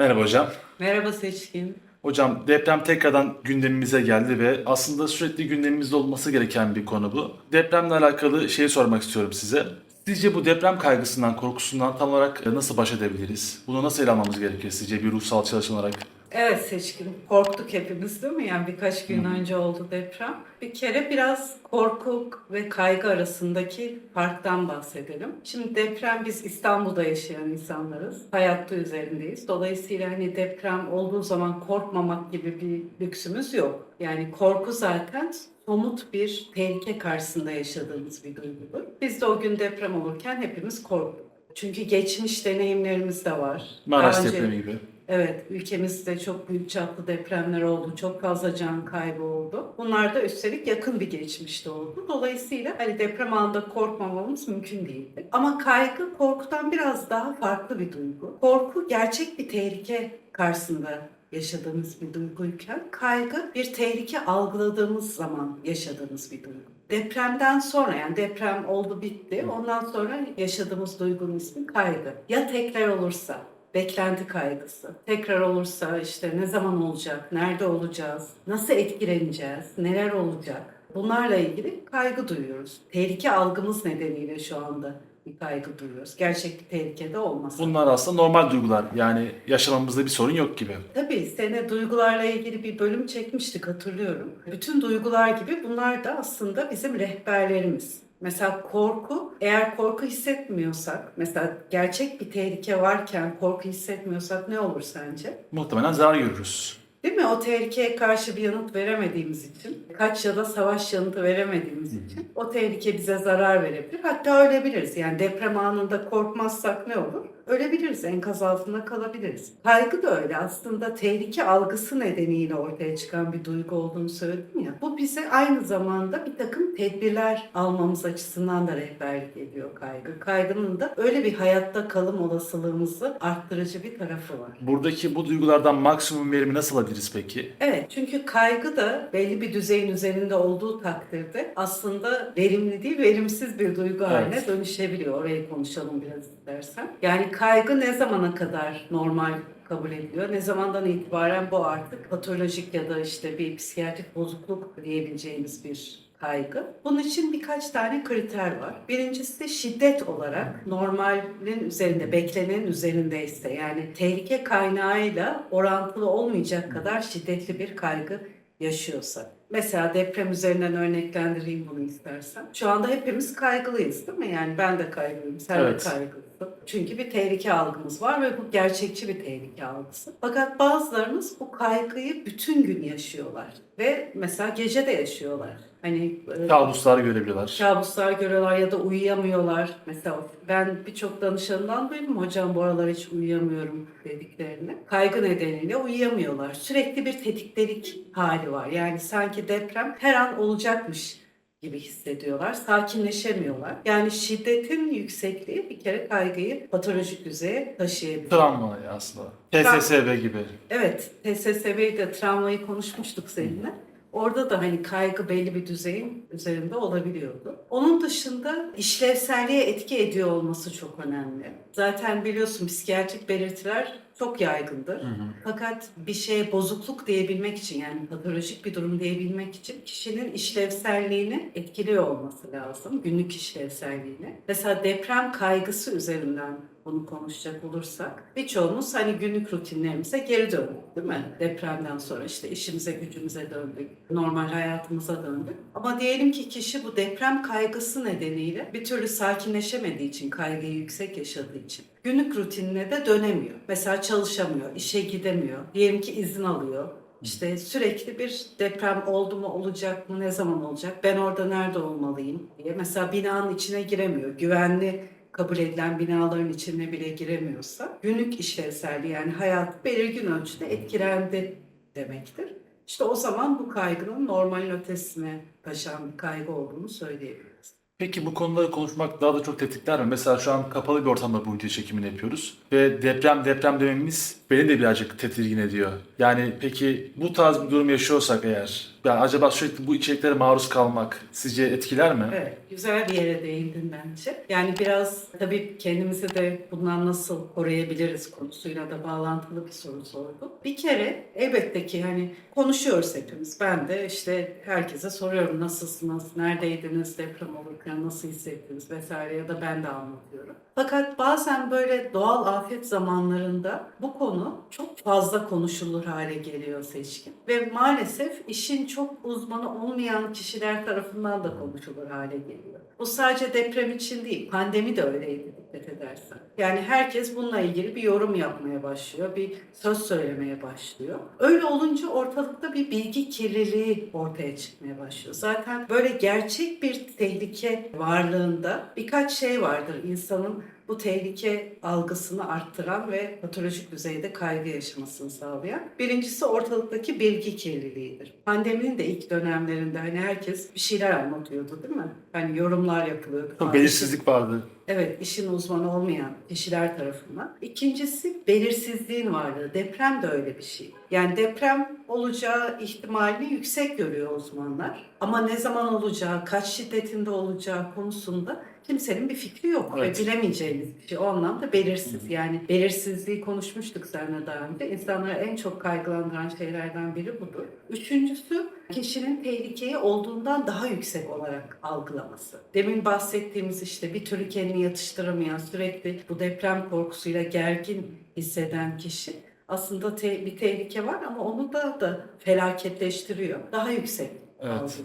Merhaba hocam. Merhaba Seçkin. Hocam deprem tekrardan gündemimize geldi ve aslında sürekli gündemimizde olması gereken bir konu bu. Depremle alakalı şeyi sormak istiyorum size. Sizce bu deprem kaygısından, korkusundan tam olarak nasıl baş edebiliriz? Bunu nasıl ele almamız gerekir sizce bir ruhsal çalışan olarak? Evet Seçkin, korktuk hepimiz değil mi? Yani birkaç gün önce oldu deprem. Bir kere biraz korku ve kaygı arasındaki farktan bahsedelim. Şimdi deprem biz İstanbul'da yaşayan insanlarız. Hayatta üzerindeyiz. Dolayısıyla hani deprem olduğu zaman korkmamak gibi bir lüksümüz yok. Yani korku zaten somut bir tehlike karşısında yaşadığımız bir duygudur. Biz de o gün deprem olurken hepimiz korktuk. Çünkü geçmiş deneyimlerimiz de var. Maraş depremi gibi. Evet, ülkemizde çok büyük çaplı depremler oldu. Çok fazla can kaybı oldu. Bunlar da üstelik yakın bir geçmişte oldu. Dolayısıyla hani deprem anında korkmamamız mümkün değildi. Ama kaygı korkudan biraz daha farklı bir duygu. Korku gerçek bir tehlike karşısında yaşadığımız bir duyguyken kaygı bir tehlike algıladığımız zaman yaşadığımız bir duygu. Depremden sonra yani deprem oldu bitti. Ondan sonra yaşadığımız duygunun ismi kaygı. Ya tekrar olursa beklenti kaygısı. Tekrar olursa işte ne zaman olacak, nerede olacağız, nasıl etkileneceğiz, neler olacak? Bunlarla ilgili kaygı duyuyoruz. Tehlike algımız nedeniyle şu anda bir kaygı duyuyoruz. Gerçek tehlikede olmasa. Bunlar aslında normal duygular. Yani yaşamamızda bir sorun yok gibi. Tabii sene duygularla ilgili bir bölüm çekmiştik hatırlıyorum. Bütün duygular gibi bunlar da aslında bizim rehberlerimiz. Mesela korku, eğer korku hissetmiyorsak, mesela gerçek bir tehlike varken korku hissetmiyorsak ne olur sence? Muhtemelen zarar görürüz. Değil mi? O tehlikeye karşı bir yanıt veremediğimiz için, kaç ya da savaş yanıtı veremediğimiz için o tehlike bize zarar verebilir. Hatta ölebiliriz. Yani deprem anında korkmazsak ne olur? Ölebiliriz, enkaz altında kalabiliriz. Kaygı da öyle. Aslında tehlike algısı nedeniyle ortaya çıkan bir duygu olduğunu söyledim ya. Bu bize aynı zamanda bir takım tedbirler almamız açısından da rehberlik ediyor kaygı. Kaygının da öyle bir hayatta kalım olasılığımızı arttırıcı bir tarafı var. Buradaki bu duygulardan maksimum verimi nasıl alabiliriz peki? Evet çünkü kaygı da belli bir düzeyin üzerinde olduğu takdirde aslında verimli değil verimsiz bir duygu haline Evet. dönüşebiliyor. Orayı konuşalım biraz istersen. Yani kaygı ne zamana kadar normal kabul ediliyor? Ne zamandan itibaren bu artık patolojik ya da işte bir psikiyatrik bozukluk diyebileceğimiz bir kaygı. Bunun için birkaç tane kriter var. Birincisi de şiddet olarak normalin üzerinde, beklenenin üzerindeyse yani tehlike kaynağıyla orantılı olmayacak kadar şiddetli bir kaygı yaşıyorsa. Mesela deprem üzerinden örneklendireyim bunu istersen. Şu anda hepimiz kaygılıyız değil mi? Yani ben de kaygılıyım, sen Evet. de kaygılısın. Çünkü bir tehlike algımız var ve bu gerçekçi bir tehlike algısı. Fakat bazılarımız bu kaygıyı bütün gün yaşıyorlar. Ve mesela gece de yaşıyorlar. Hani e, Kabuslar görebilirler. kabuslar görüyorlar ya da uyuyamıyorlar. Mesela ben birçok danışanından duydum hocam bu aralar hiç uyuyamıyorum dediklerini. Kaygı nedeniyle uyuyamıyorlar. Sürekli bir tetiktelik hali var. Yani sanki deprem her an olacakmış gibi hissediyorlar. Sakinleşemiyorlar. Yani şiddetin yüksekliği bir kere kaygıyı patolojik düzeye taşıyabilir. Travma aslında. TSSB gibi. Evet, TSSB'de travmayı konuşmuştuk seninle. Orada da hani kaygı belli bir düzeyin üzerinde olabiliyordu. Onun dışında işlevselliğe etki ediyor olması çok önemli. Zaten biliyorsun psikiyatrik belirtiler çok yaygındır. Fakat bir şeye bozukluk diyebilmek için yani patolojik bir durum diyebilmek için kişinin işlevselliğini etkiliyor olması lazım. Günlük işlevselliğini. Mesela deprem kaygısı üzerinden bunu konuşacak olursak birçoğumuz hani günlük rutinlerimize geri döndük değil mi? Depremden sonra işte işimize gücümüze döndük. Normal hayatımıza döndük. Ama diyelim ki kişi bu deprem kaygısı nedeniyle bir türlü sakinleşemediği için, kaygıyı yüksek yaşadığı için günlük rutinine de dönemiyor. Mesela çalışamıyor, işe gidemiyor. Diyelim ki izin alıyor. İşte sürekli bir deprem oldu mu olacak mı ne zaman olacak ben orada nerede olmalıyım diye mesela binanın içine giremiyor güvenli kabul edilen binaların içine bile giremiyorsa günlük işlevselliği yani hayat belirgin ölçüde etkilendi demektir. İşte o zaman bu kaygının normalin ötesine taşan bir kaygı olduğunu söyleyebiliriz. Peki bu konuları konuşmak daha da çok tetikler mi? Mesela şu an kapalı bir ortamda bu video çekimini yapıyoruz. Ve deprem deprem dememiz beni de birazcık tedirgin ediyor. Yani peki bu tarz bir durum yaşıyorsak eğer Yani acaba sürekli bu içeriklere maruz kalmak sizce etkiler mi? Evet, güzel bir yere değindin bence. Yani biraz tabii kendimizi de bundan nasıl koruyabiliriz konusuyla da bağlantılı bir soru sordum. Bir kere elbette ki hani konuşuyoruz hepimiz. Ben de işte herkese soruyorum nasılsınız, neredeydiniz, deprem olurken nasıl hissettiniz vesaire ya da ben de anlatıyorum. Fakat bazen böyle doğal afet zamanlarında bu konu çok fazla konuşulur hale geliyor seçkin. Ve maalesef işin çok uzmanı olmayan kişiler tarafından da konuşulur hale geliyor. Bu sadece deprem için değil, pandemi de öyleydi dikkat edersen. Yani herkes bununla ilgili bir yorum yapmaya başlıyor, bir söz söylemeye başlıyor. Öyle olunca ortalıkta bir bilgi kirliliği ortaya çıkmaya başlıyor. Zaten böyle gerçek bir tehlike varlığında birkaç şey vardır insanın bu tehlike algısını arttıran ve patolojik düzeyde kaygı yaşamasını sağlayan. Birincisi ortalıktaki bilgi kirliliğidir. Pandeminin de ilk dönemlerinde hani herkes bir şeyler anlatıyordu değil mi? Hani yorumlar yapılıyordu. Çok belirsizlik vardı. Evet, işin uzmanı olmayan kişiler tarafından. İkincisi belirsizliğin varlığı. Deprem de öyle bir şey. Yani deprem olacağı ihtimalini yüksek görüyor uzmanlar. Ama ne zaman olacağı, kaç şiddetinde olacağı konusunda kimsenin bir fikri yok. Evet. Ve bilemeyeceğimiz bir şey. O anlamda belirsiz. Yani belirsizliği konuşmuştuk seninle daha önce. İnsanları en çok kaygılandıran şeylerden biri budur. Üçüncüsü kişinin tehlikeyi olduğundan daha yüksek olarak algılaması. Demin bahsettiğimiz işte bir türlü kendini yatıştıramayan, sürekli bu deprem korkusuyla gergin hisseden kişi aslında te- bir tehlike var ama onu da da felaketleştiriyor. Daha yüksek Evet.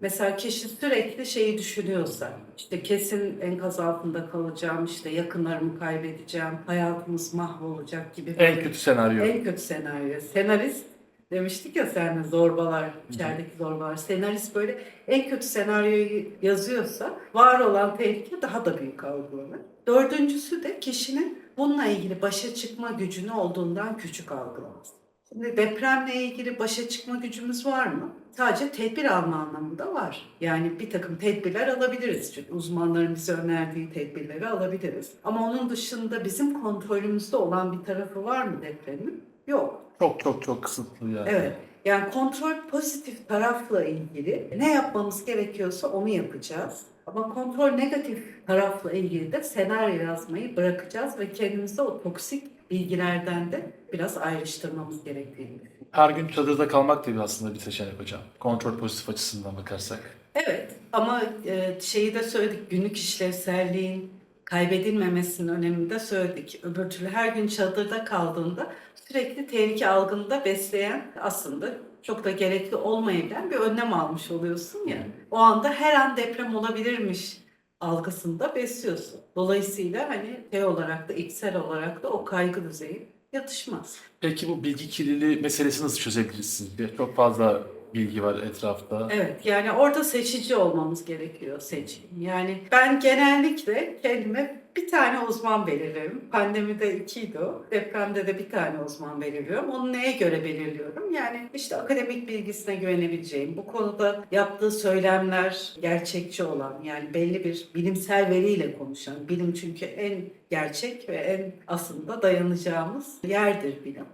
Mesela kişi sürekli şeyi düşünüyorsa, işte kesin enkaz altında kalacağım, işte yakınlarımı kaybedeceğim, hayatımız mahvolacak gibi. En kötü senaryo. en kötü senaryo. Senarist demiştik ya seninle zorbalar, içerideki zorbalar. Senarist böyle en kötü senaryoyu yazıyorsa var olan tehlike daha da büyük algılanır. Dördüncüsü de kişinin bununla ilgili başa çıkma gücünü olduğundan küçük algılaması. Şimdi depremle ilgili başa çıkma gücümüz var mı? Sadece tedbir alma anlamında var. Yani bir takım tedbirler alabiliriz. Çünkü uzmanların bize önerdiği tedbirleri alabiliriz. Ama onun dışında bizim kontrolümüzde olan bir tarafı var mı depremin? Yok. Çok çok çok kısıtlı yani. Evet. Yani kontrol pozitif tarafla ilgili ne yapmamız gerekiyorsa onu yapacağız. Ama kontrol negatif tarafla ilgili de senaryo yazmayı bırakacağız ve kendimizi o toksik bilgilerden de biraz ayrıştırmamız gerektiğini. Her gün çadırda kalmak da bir aslında bir seçenek hocam. Kontrol pozitif açısından bakarsak. Evet ama e, şeyi de söyledik günlük işlevselliğin kaybedilmemesinin önemini de söyledik. Öbür türlü her gün çadırda kaldığında sürekli tehlike algında besleyen aslında çok da gerekli olmayan bir önlem almış oluyorsun ya. O anda her an deprem olabilirmiş algısında besliyorsun. Dolayısıyla hani şey olarak da içsel olarak da o kaygı düzeyi yatışmaz. Peki bu bilgi kirliliği meselesi nasıl çözebiliriz sizce? Çok fazla bilgi var etrafta. Evet yani orada seçici olmamız gerekiyor seçim. Yani ben genellikle kendime bir tane uzman belirlerim. Pandemide ikiydi o. Depremde de bir tane uzman belirliyorum. Onu neye göre belirliyorum? Yani işte akademik bilgisine güvenebileceğim, bu konuda yaptığı söylemler gerçekçi olan, yani belli bir bilimsel veriyle konuşan, bilim çünkü en gerçek ve en aslında dayanacağımız yerdir bilim.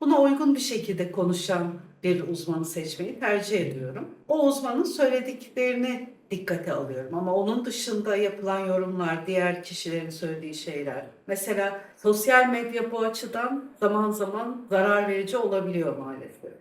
Buna uygun bir şekilde konuşan bir uzmanı seçmeyi tercih ediyorum. O uzmanın söylediklerini dikkate alıyorum ama onun dışında yapılan yorumlar, diğer kişilerin söylediği şeyler. Mesela sosyal medya bu açıdan zaman zaman zarar verici olabiliyor maalesef.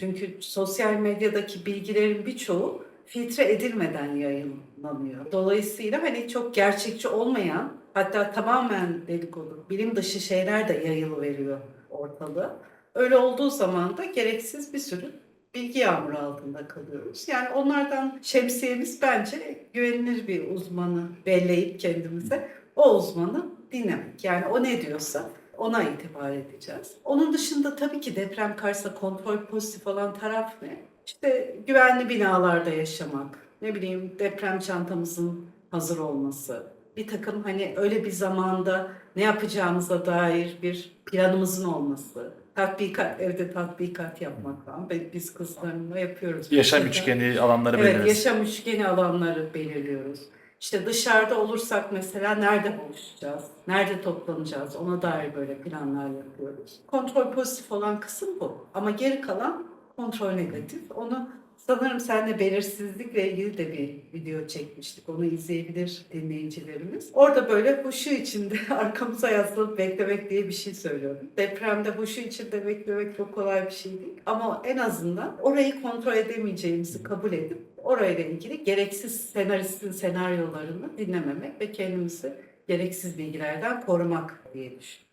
Çünkü sosyal medyadaki bilgilerin birçoğu filtre edilmeden yayınlanıyor. Dolayısıyla hani çok gerçekçi olmayan hatta tamamen dedikodu, bilim dışı şeyler de yayılıveriyor ortalığa. Öyle olduğu zaman da gereksiz bir sürü bilgi yağmuru altında kalıyoruz. Yani onlardan şemsiyemiz bence güvenilir bir uzmanı belleyip kendimize o uzmanı dinlemek. Yani o ne diyorsa ona itibar edeceğiz. Onun dışında tabii ki deprem karşısında kontrol pozitif olan taraf ne? İşte güvenli binalarda yaşamak, ne bileyim deprem çantamızın hazır olması, bir takım hani öyle bir zamanda ne yapacağımıza dair bir planımızın olması, tatbikat, evde tatbikat yapmak falan. Biz kızlarımla yapıyoruz. Yaşam üçgeni alanları Evet, belirleriz. yaşam üçgeni alanları belirliyoruz. İşte dışarıda olursak mesela nerede buluşacağız, nerede toplanacağız ona dair böyle planlar yapıyoruz. Kontrol pozitif olan kısım bu. Ama geri kalan kontrol negatif. Onu Sanırım seninle belirsizlikle ilgili de bir video çekmiştik. Onu izleyebilir dinleyicilerimiz. Orada böyle huşu içinde arkamıza yaslanıp beklemek diye bir şey söylüyorum. Depremde huşu içinde beklemek çok kolay bir şey değil. Ama en azından orayı kontrol edemeyeceğimizi kabul edip orayla ilgili gereksiz senaristin senaryolarını dinlememek ve kendimizi gereksiz bilgilerden korumak diye düşünüyorum.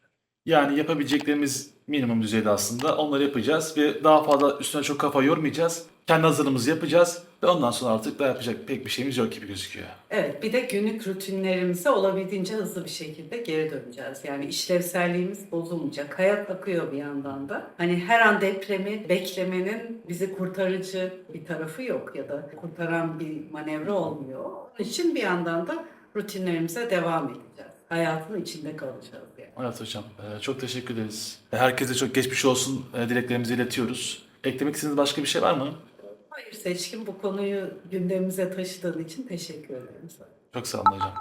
Yani yapabileceklerimiz minimum düzeyde aslında. Onları yapacağız ve daha fazla üstüne çok kafa yormayacağız. Kendi hazırlığımızı yapacağız ve ondan sonra artık daha yapacak pek bir şeyimiz yok gibi gözüküyor. Evet, bir de günlük rutinlerimize olabildiğince hızlı bir şekilde geri döneceğiz. Yani işlevselliğimiz bozulmayacak. Hayat akıyor bir yandan da. Hani her an depremi beklemenin bizi kurtarıcı bir tarafı yok ya da kurtaran bir manevra olmuyor. Onun için bir yandan da rutinlerimize devam edeceğiz. Hayatın içinde kalacağız. Evet hocam e, çok teşekkür ederiz. Herkese çok geçmiş olsun e, dileklerimizi iletiyoruz. Eklemek istediğiniz başka bir şey var mı? Hayır Seçkin bu konuyu gündemimize taşıdığın için teşekkür ederim sana. Çok sağ olun hocam.